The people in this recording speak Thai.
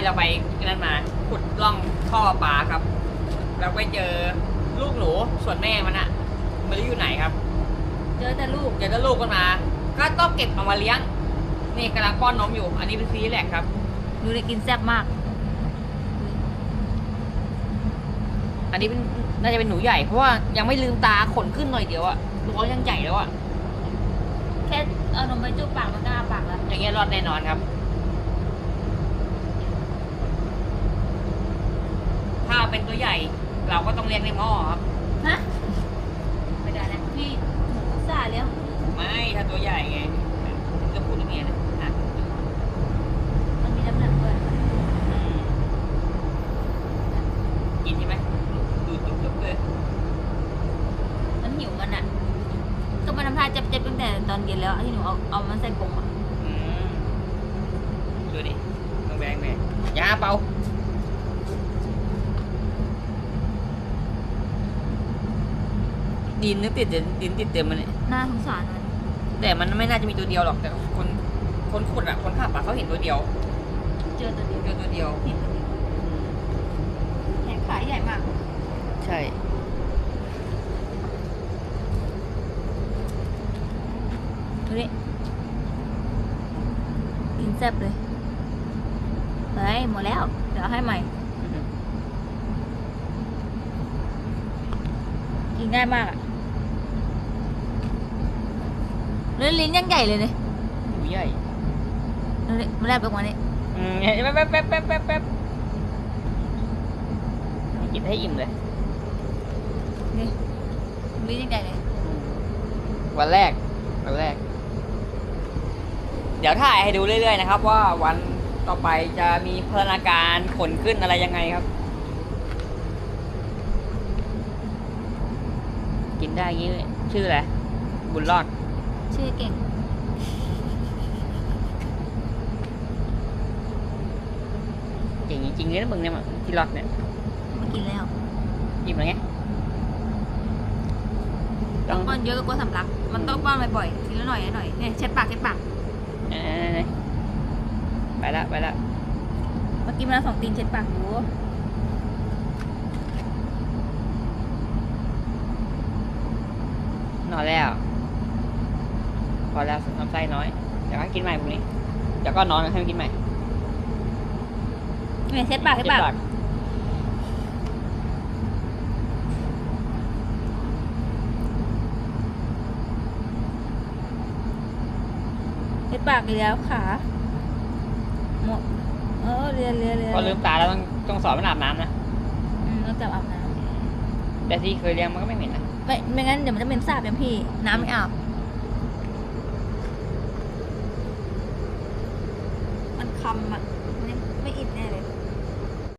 ที่เราไปนั่นมาขุดร่องท่อปลาครับเราไปเจอลูกหนูส่วนแม่มันอะไม่รู้อยู่ไหนครับ เจอแต่ลูกเดี๋ยวถ้าลูกมันมา ก็ต้องเก็บเอามาเลี้ยง นี่กำลังป้อนนมอยู่ อันนี้เป็นซีแลกครับดูเลยกินแซ่บมาก อันนี้เป็นน่าจะเป็นหนูใหญ่เพราะว่ายังไม่ลืมตาขนขึ้นหน่อยเดียวอะตัวเขายังใหญ่แล้วอะแค่เอานมไปจุ๊บปากมันก็อ้าปากแล้วอย่างเงี้ยรอดแน่นอนครับ ถ้า เป็นตัวใหญ่ เราก็ต้องเลี้ยงในหม้อครับฮะไม่ได้แล้วพี่หมูสาเลี้ยงไม่ถ้าตัวใหญ่ไงจะพูดยังไงนะอะมันมีน้ำหนักด้วยอืมกินใช่ไหมดูดจุ๊บๆเลยมันหิวมันอะก็มันทำท่าเจ็บๆตั้งแต่ตอนเย็นแล้วที่หนูเอาเอามันใส่กรงอะอืมดูดิต้องแบงแม่ยาเปล่า ดินนึกติดเดี๋ยวดินติดเต็มมันเลยน่าสงสารมันแต่มันไม่น่าจะมีตัวเดียวหรอกแต่คนคนขุดอะคนขับอะเขาเห็นตัวเดียว เจอตัวเดียวเจอตัวเดียวเห็นตัวเดียวแขนขาใหญ่มาก ใช่ ดูดิกินแซ่บเลยเฮ้ยหมดแล้ว เดี๋ยวเอาให้ใหม่ กินง่ายมากอะ แล้วลิ้นยังใหญ่เลยเนี่ยหนูใหญ่ดูดิมาแลบออกมานี่อืมแป๊บแป๊บแป๊บแป๊บแป๊บแป๊บกินให้อิ่มเลยนี่ลิ้นยังใหญ่เลยวันแรกวันแรก เดี๋ยวถ่ายให้ดูเรื่อยๆนะครับ ว่าวันต่อไปจะมีพัฒนาการขนขึ้นอะไรยังไงครับ กินได้อย่างนี้เลยชื่ออะไรบุญรอด ชื่อเก่ง เก่งจริงๆเลยนะมึงเนี่ยที่รอดเนี่ยมากินแล้วอิ่มแล้วไงต้องป้อนเยอะก็กลัวสำลัก มันต้องป้อนบ่อยๆทีละหน่อยละหน่อยเนี่ยเช็ดปากเช็ดปาก เอ้ยไปละไปละเมื่อกี้มันเอาสองตีนเช็ดปากอยู่นอนแล้ว พอแล้วน้ำไส้น้อย เดี๋ยวก็กินใหม่พรุ่งนี้ เดี๋ยวก็นอนให้มันกินใหม่เนี่ยเช็ดปากเช็ดปาก เช็ดปากอีกแล้วขาหมดเออเรียนเรียนเรียนพอลืมตาแล้วต้องต้องสอนมันอาบน้ำนะอืมต้องจับอาบน้แต่ที่เคยเลี้ยงมันก็ไม่เหม็นนะำไม่ไม่งั้นเดี๋ยวมันจะเป็นสาบอย่างพี่ น้ำไม่อาบ มั